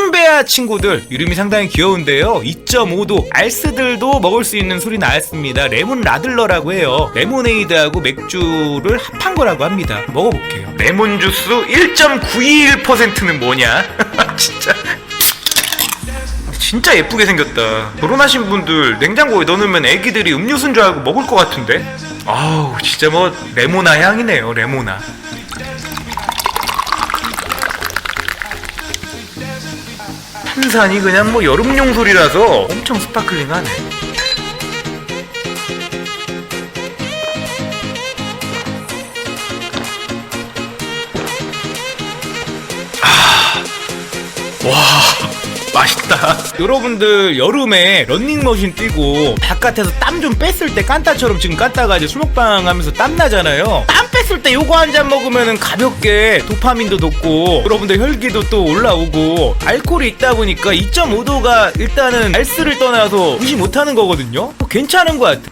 춘베아 친구들. 이름이 상당히 귀여운데요. 2.5도 알스들도 먹을 수 있는 술이 나왔습니다. 레몬 라들러라고 해요. 레모네이드하고 맥주를 합한 거라고 합니다. 먹어볼게요. 레몬 주스 1.921%는 뭐냐? 진짜. 진짜 예쁘게 생겼다. 결혼하신 분들 냉장고에 넣어놓으면 애기들이 음료수인 줄 알고 먹을 것 같은데? 아우 진짜 뭐 레모나 향이네요 레모나 탄산이 그냥 뭐 여름용 술이라서 엄청 스파클링하네. 맛있다. 여러분들 여름에 런닝머신 뛰고 바깥에서 땀 좀 뺐을 때 깐따처럼 지금 깐따가 이제 술 먹방 하면서 땀 나잖아요. 땀 뺐을 때 요거 한 잔 먹으면은 가볍게 도파민도 돋고 여러분들 혈기도 또 올라오고 알코올이 있다 보니까 2.5도가 일단은 알스를 떠나서 무시 못하는 거거든요. 괜찮은 것 같아.